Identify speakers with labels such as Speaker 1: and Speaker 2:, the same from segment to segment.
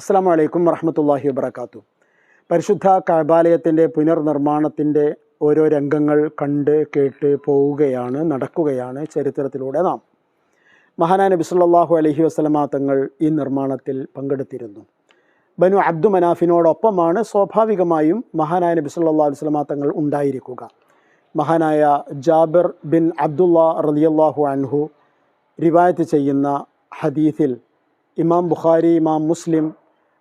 Speaker 1: അസ്സാം വലൈക്കും വറഹമത്തല്ലാഹി വബർക്കാത്തു പരിശുദ്ധ കഴബാലയത്തിന്റെ പുനർനിർമ്മാണത്തിന്റെ ഓരോ രംഗങ്ങൾ കണ്ട് കേട്ട് പോവുകയാണ് നടക്കുകയാണ് ചരിത്രത്തിലൂടെ നാം. മഹാനാ നബി സല്ലല്ലാഹു അലൈഹി വസല്ലമ തങ്ങൾ ഈ നിർമ്മാണത്തിൽ പങ്കെടുത്തിരുന്നു. ബനു അബ്ദു മനാഫിനോടൊപ്പമാണ് സ്വാഭാവികമായും മഹാനായ നബി സല്ലല്ലാഹു അലൈഹി വസല്ലമ തങ്ങൾ ഉണ്ടായിരിക്കുക. മഹാനായ ജാബിർ ബിൻ അബ്ദുള്ള റളിയല്ലാഹു അൻഹു റിവായത്ത് ചെയ്യുന്ന ഹദീഫിൽ ഇമാം ബുഖാരി ഇമാം മുസ്ലിം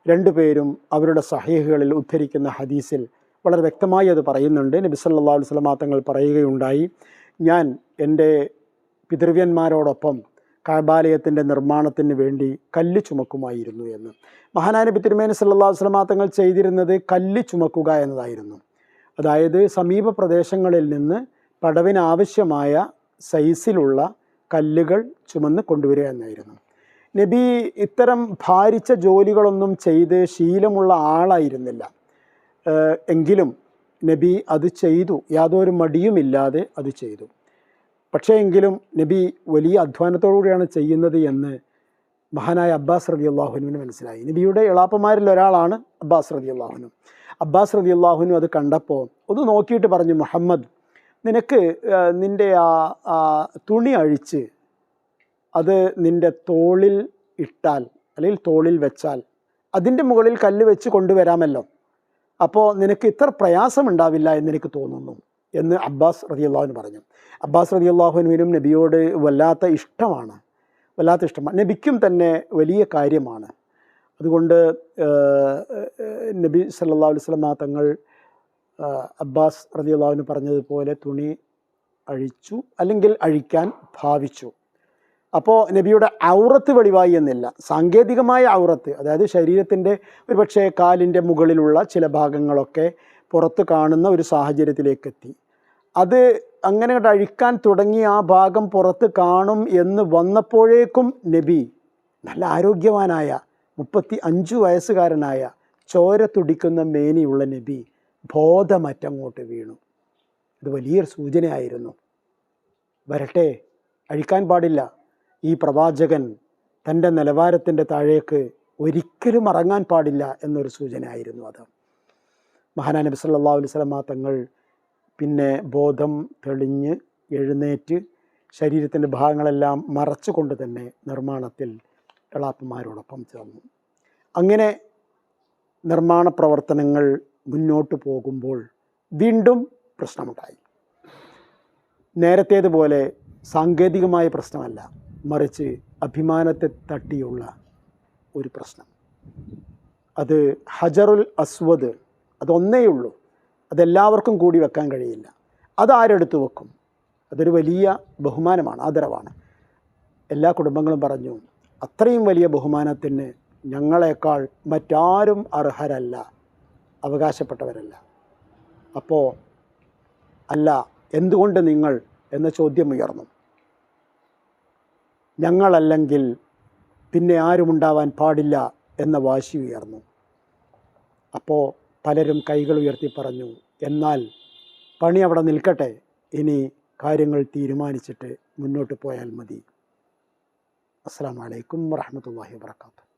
Speaker 1: രണ്ടുപേരും അവരുടെ സഹീഹുകളിൽ ഉദ്ധരിക്കുന്ന ഹദീസിൽ വളരെ വ്യക്തമായി അത് പറയുന്നുണ്ട്. നബി സല്ലല്ലാഹു അലൈഹി വസല്ലമ തങ്ങൾ പറയുകയുണ്ടായി ഞാൻ എന്റെ പിതൃവ്യന്മാരോടൊപ്പം കാബാലയത്തിന്റെ നിർമ്മാണത്തിന് വേണ്ടി കല്ല് ചുമക്കുമായിരുന്നു എന്ന്. മഹാനായ നബി തിരുമേനി സല്ലല്ലാഹു അലൈഹി വസല്ലമ തങ്ങൾ ചെയ്തിരുന്നത് കല്ല് ചുമക്കുക എന്നതായിരുന്നു. അതായത് സമീപ പ്രദേശങ്ങളിൽ നിന്ന് പടവിനാവശ്യമായ സൈസിലുള്ള കല്ലുകൾ ചുമന്ന് കൊണ്ടുവരിക എന്നായിരുന്നു. നബി ഇത്തരം ഭാരിച്ച ജോലികളൊന്നും ചെയ്ത് ശീലമുള്ള ആളായിരുന്നില്ല. എങ്കിലും നബി അത് ചെയ്തു. യാതൊരു മടിയുമില്ലാതെ അത് ചെയ്തു. പക്ഷേ എങ്കിലും നബി വലിയ അധ്വാനത്തോടുകൂടിയാണ് ചെയ്യുന്നത് എന്ന് മഹാനായ അബ്ബാസ് റതി അള്ളാഹുനുവിന് മനസ്സിലായി. നബിയുടെ എളാപ്പന്മാരിൽ ഒരാളാണ് അബ്ബാസ് റതി അള്ളാഹുനു അബ്ബാസ് റതി അള്ളാഹുനു അത് കണ്ടപ്പോൾ ഒന്ന് നോക്കിയിട്ട് പറഞ്ഞു മുഹമ്മദ് നിനക്ക് നിന്റെ ആ തുണി അഴിച്ച് അത് നിന്റെ തോളിൽ ഇട്ടാൽ അല്ലെങ്കിൽ തോളിൽ വെച്ചാൽ അതിന്റെ മുകളിൽ കല്ല് വെച്ച് കൊണ്ടുവരാമല്ലോ. അപ്പോൾ നിനക്ക് ഇത്ര പ്രയാസം ഉണ്ടാവില്ല എന്ന് എനിക്ക് തോന്നുന്നു എന്ന് അബ്ബാസ് റതി അള്ളാഹുവിന് പറഞ്ഞു. അബ്ബാസ് റതി അള്ളാഹുവിനും നബിയോട് വല്ലാത്ത ഇഷ്ടമാണ്. വല്ലാത്ത ഇഷ്ടമാണ്. നബിക്കും തന്നെ വലിയ കാര്യമാണ്. അതുകൊണ്ട് നബി സല്ലാ അലൈഹി വസല്ലമ തങ്ങൾ അബ്ബാസ് റതി അള്ളാഹുവിന് പറഞ്ഞതുപോലെ തുണി അഴിച്ചു അല്ലെങ്കിൽ അഴിക്കാൻ ഭാവിച്ചു. അപ്പോൾ നബിയുടെ ഔറത്ത് വെളിവായി എന്നില്ല. സാങ്കേതികമായ ഔറത്ത് അതായത് ശരീരത്തിന്റെ ഒരുപക്ഷെ കാലിന്റെ മുകളിലുള്ള ചില ഭാഗങ്ങളൊക്കെ പുറത്ത് കാണുന്ന ഒരു സാഹചര്യത്തിലേക്ക് എത്തി അത് അങ്ങനെ അഴിക്കാൻ തുടങ്ങി ആ ഭാഗം പുറത്ത് കാണും എന്ന് വന്നപ്പോഴേക്കും നബി നല്ല ആരോഗ്യവാനായ മുപ്പത്തി അഞ്ച് വയസ്സുകാരനായ ചോര തുടിക്കുന്ന മേനിയുള്ള നബി ബോധമറ്റങ്ങോട്ട് വീണു. ഇത് വലിയൊരു സൂചനയായിരുന്നു. വരട്ടെ അഴിക്കാൻ പാടില്ല. ഈ പ്രവാചകൻ തന്റെ നിലവാരത്തിന്റെ താഴേക്ക് ഒരിക്കലും ഇറങ്ങാൻ പാടില്ല എന്നൊരു സൂചനയായിരുന്നു അത്. മഹാനാ നബി സല്ലല്ലാഹു അലൈഹി വസല്ലമ തങ്ങൾ പിന്നെ ബോധം തെളിഞ്ഞ് എഴുന്നേറ്റ് ശരീരത്തിന്റെ ഭാഗങ്ങളെല്ലാം മറച്ചുകൊണ്ട് തന്നെ നിർമ്മാണത്തിൽ എളാപ്പുമാരോടൊപ്പം ചേർന്നു. അങ്ങനെ നിർമ്മാണ പ്രവർത്തനങ്ങൾ മുന്നോട്ട് പോകുമ്പോൾ വീണ്ടും പ്രശ്നമുണ്ടായി. നേരത്തേതുപോലെ സാങ്കേതികമായ പ്രശ്നമല്ല. മറിച്ച് അഭിമാനത്തെ തട്ടിയുള്ള ഒരു പ്രശ്നം. അത് ഹജറുൽ അസ്വദ് അതൊന്നേ ഉള്ളൂ. അതെല്ലാവർക്കും കൂടി വെക്കാൻ കഴിയില്ല. അതാരെടുത്ത് വെക്കും? അതൊരു വലിയ ബഹുമാനമാണ് ആദരവാണ്. എല്ലാ കുടുംബങ്ങളും പറഞ്ഞു അത്രയും വലിയ ബഹുമാനത്തിന് ഞങ്ങളെക്കാൾ മറ്റാരും അർഹരല്ല അവകാശപ്പെട്ടവരല്ല. അപ്പോൾ അല്ല എന്തുകൊണ്ട് നിങ്ങൾ? എന്ന ചോദ്യം ഉയർന്നു. ഞങ്ങളല്ലെങ്കിൽ പിന്നെ ആരുമുണ്ടാവാൻ പാടില്ല എന്ന വാശി ഉയർന്നു. അപ്പോൾ പലരും കൈകൾ ഉയർത്തി പറഞ്ഞു എന്നാൽ പണി അവിടെ നിൽക്കട്ടെ ഇനി കാര്യങ്ങൾ തീരുമാനിച്ചിട്ട് മുന്നോട്ട് പോയാൽ മതി. അസ്സാം വലൈക്കും വാഹമത്തല്ലാഹി വാത്തു